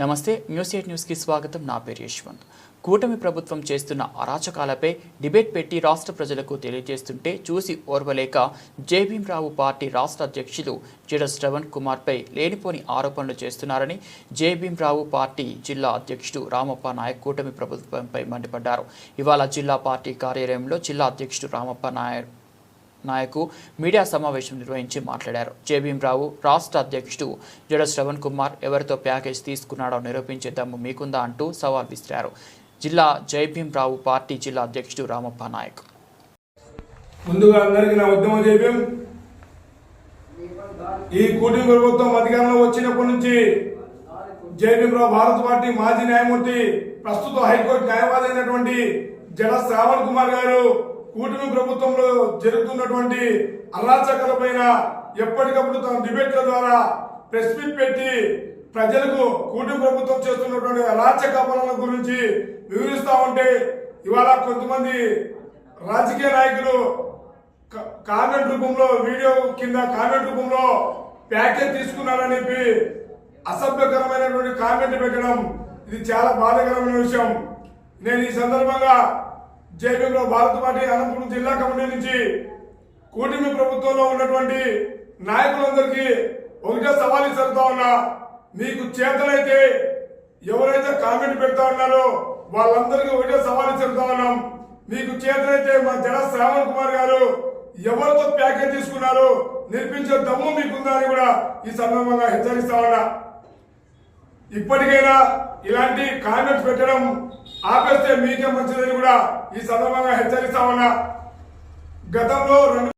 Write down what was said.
నమస్తే news eight న్యూస్కి స్వాగతం. నా పేరు యశ్వంత్. కూటమి ప్రభుత్వం చేస్తున్న అరాచకాలపై డిబేట్ పెట్టి రాష్ట్ర ప్రజలకు తెలియజేస్తుంటే చూసి ఓర్వలేక జేభీంరావు పార్టీ రాష్ట్ర అధ్యక్షులు జడ శ్రవణ్ కుమార్పై లేనిపోని ఆరోపణలు చేస్తున్నారని జేభీంరావు పార్టీ జిల్లా అధ్యక్షుడు రామప్ప నాయక్ కూటమి ప్రభుత్వంపై మండిపడ్డారు. ఇవాళ జిల్లా పార్టీ కార్యాలయంలో జిల్లా అధ్యక్షుడు రామప్ప నాయక్ నాయకు మీడియా సమావేశం నిర్వహించి మాట్లాడారు. జేభీంరావు రాష్ట్ర అధ్యక్షుడు జడ శ్రవణ్ కుమార్ ఎవరితో ప్యాకేజ్ తీసుకున్నాడో నిరూపించే దమ్ము మీకుందా అంటూ సవాల్ విసిరారు. జిల్లా జయభీంరావు పార్టీ జిల్లా అధ్యక్షుడు రామప్ప నాయక్. ముందుగా అందరికీ నా ఉద్యమం జైభీం ఈ కూటమి ప్రభుత్వం అధికారంలో వచ్చినప్పటి నుంచి జయభీమరావు భారత పార్టీ మాజీ న్యాయమూర్తి ప్రస్తుత హైకోర్టు న్యాయవాది అయినటువంటి జడ శ్రావణ్ కుమార్ గారు కూటమి ప్రభుత్వంలో జరుగుతున్నటువంటి అరాచకాల పైన ఎప్పటికప్పుడు తన డిబేట్ల ద్వారా ప్రెస్ మీట్ పెట్టి ప్రజలకు కూటమి ప్రభుత్వం చేస్తున్నటువంటి అరాచక పనుల గురించి వివరిస్తా ఉంటే ఇవాళ కొంతమంది రాజకీయ నాయకులు కామెంట్ రూపంలో వీడియో కింద కామెంట్ రూపంలో ప్యాకేజ్ తీసుకున్నారని చెప్పి అసభ్యకరమైనటువంటి కామెంట్ పెట్టడం ఇది చాలా బాధాకరమైన విషయం. నేను ఈ సందర్భంగా జేపీలో భారత పార్టీ అనంతపురం జిల్లా కమిటీ నుంచి కూటమి ప్రభుత్వంలో ఉన్నటువంటి నాయకులందరికీ ఒకటే సవాల్ ఇస్తుతా ఉన్నా. మీకు చేతలైతే ఎవరైతే కామెంట్ పెడతా ఉన్నారో వాళ్ళందరికీ ఒకటే సవాల్ ఇస్తుతా ఉన్నాం. మీకు చేతనైతే మా జడ శ్రావణ్ కుమార్ గారు ఎవరితో ప్యాకేజ్ తీసుకున్నారో నిర్పించే దమ్ము మీకుందా అని కూడా ఈ సందర్భంగా హెచ్చరిస్తా ఉన్నా. ఇప్పటికైనా ఇలాంటి కామెంట్స్ పెట్టడం ఆపేస్తే మీకే మంచిదని కూడా ఈ సందర్భంగా హెచ్చరిస్తా ఉన్నా. గతంలో రెండు